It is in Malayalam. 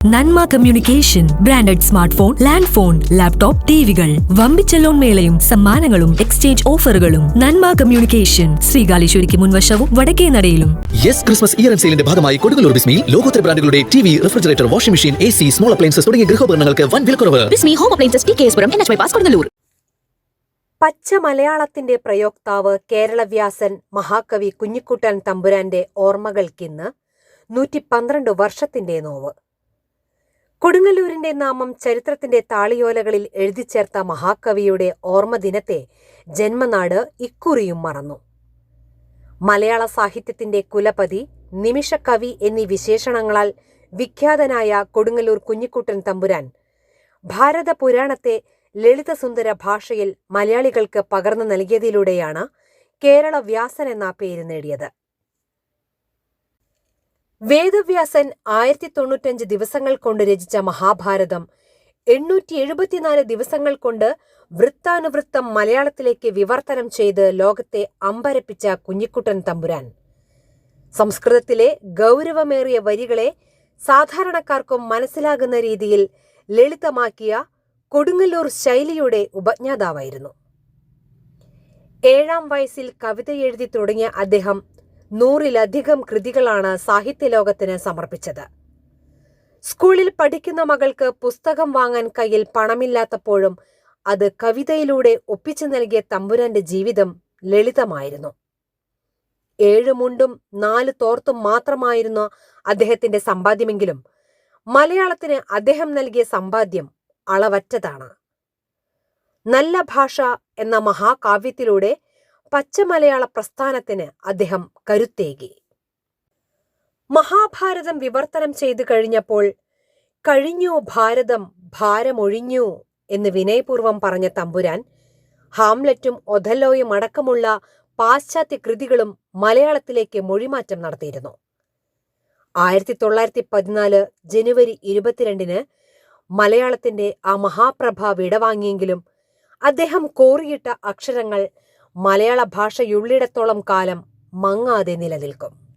Nanma communication branded smart phone land phone laptop ടിവികൾ. വമ്പിച്ച ലോൺ മേളയും സമ്മാനങ്ങളും എക്സ്ചേഞ്ച് ഓഫറുകളും. നന്മ കമ്മ്യൂണിക്കേഷൻ ശ്രീകാലേശ്വരിക്ക് മുൻവശവും വടക്കേ നടയിലും. യെസ് ക്രിസ്മസ് ഇയർ ആൻഡ് സെയിലിന്റെ ഭാഗമായി കൊടുങ്ങല്ലൂർ ബിസ്മിയിൽ ലോകോത്തര ബ്രാൻഡുകളുടെ T V refrigerator washing machine A C small appliances തുടങ്ങിയ ഗൃഹോപകരണങ്ങൾക്ക് വൻ വിലക്കുറവ്. Bismi home appliances T K S puram N H bypass Kodungallur പച്ച മലയാളത്തിന്റെ പ്രയോക്താവ് കേരളവ്യാസൻ മഹാകവി കുഞ്ഞിക്കുട്ടൻ തമ്പുരാന്റെ ഓർമ്മകൾക്കിന്ന് നൂറ്റി പന്ത്രണ്ട് വർഷത്തിന്റെ നോവ്. കൊടുങ്ങല്ലൂരിന്റെ നാമം ചരിത്രത്തിന്റെ താളിയോലകളിൽ എഴുതിച്ചേർത്ത മഹാകവിയുടെ ഓർമ്മദിനത്തെ ജന്മനാട് ഇക്കുറിയും മറന്നു. മലയാള സാഹിത്യത്തിന്റെ കുലപതി നിമിഷകവി എന്നീ വിശേഷണങ്ങളാൽ വിഖ്യാതനായ കൊടുങ്ങല്ലൂർ കുഞ്ഞിക്കുട്ടൻ തമ്പുരാൻ ഭാരത പുരാണത്തെ ലളിതസുന്ദര ഭാഷയിൽ മലയാളികൾക്ക് പകർന്നു നൽകിയതിലൂടെയാണ് കേരള വ്യാസൻ എന്ന പേര് നേടിയത്. വേദവ്യാസൻ ആയിരത്തി തൊണ്ണൂറ്റഞ്ച് ദിവസങ്ങൾ കൊണ്ട് രചിച്ച മഹാഭാരതം എണ്ണൂറ്റി എഴുപത്തിനാല് ദിവസങ്ങൾ കൊണ്ട് വൃത്താനുവൃത്തം മലയാളത്തിലേക്ക് വിവർത്തനം ചെയ്ത് ലോകത്തെ അമ്പരപ്പിച്ച കുഞ്ഞിക്കുട്ടൻ തമ്പുരാൻ. സംസ്കൃതത്തിലെ ഗൗരവമേറിയ വരികളെ സാധാരണക്കാർക്കും മനസ്സിലാകുന്ന രീതിയിൽ ലളിതമാക്കിയ കൊടുങ്ങല്ലൂർ ശൈലിയുടെ ഉപജ്ഞാതാവായിരുന്നു. ഏഴാം വയസ്സിൽ കവിത എഴുതി തുടങ്ങിയ അദ്ദേഹം നൂറിലധികം കൃതികളാണ് സാഹിത്യലോകത്തിന് സമർപ്പിച്ചത്. സ്കൂളിൽ പഠിക്കുന്ന മകൾക്ക് പുസ്തകം വാങ്ങാൻ കയ്യിൽ പണമില്ലാത്തപ്പോഴും അത് കവിതയിലൂടെ ഒപ്പിച്ചു നൽകിയ തമ്പുരാന്റെ ജീവിതം ലളിതമായിരുന്നു. ഏഴ് മുണ്ടും നാല് തോർത്തും മാത്രമായിരുന്നു അദ്ദേഹത്തിന്റെ സമ്പാദ്യമെങ്കിലും മലയാളത്തിന് അദ്ദേഹം നൽകിയ സമ്പാദ്യം അളവറ്റതാണ്. നല്ല ഭാഷ എന്ന മഹാകാവ്യത്തിലൂടെ പച്ചമലയാള പ്രസ്ഥാനത്തിന് അദ്ദേഹം കരുത്തേകി. മഹാഭാരതം വിവർത്തനം ചെയ്തു കഴിഞ്ഞപ്പോൾ കഴിഞ്ഞു ഭാരതം ഭാരമൊഴിഞ്ഞു എന്ന് വിനയപൂർവം പറഞ്ഞ തമ്പുരാൻ ഹാംലറ്റും ഒഥല്ലോയും അടക്കമുള്ള പാശ്ചാത്യ കൃതികളും മലയാളത്തിലേക്ക് മൊഴിമാറ്റം നടത്തിയിരുന്നു. ആയിരത്തി തൊള്ളായിരത്തി പതിനാല് ജനുവരി ഇരുപത്തിരണ്ടിന് മലയാളത്തിന്റെ ആ മഹാപ്രഭ വിടവാങ്ങിയെങ്കിലും അദ്ദേഹം കോറിയിട്ട അക്ഷരങ്ങൾ മലയാള ഭാഷയുള്ളിടത്തോളം കാലം മങ്ങാതെ നിലനിൽക്കും.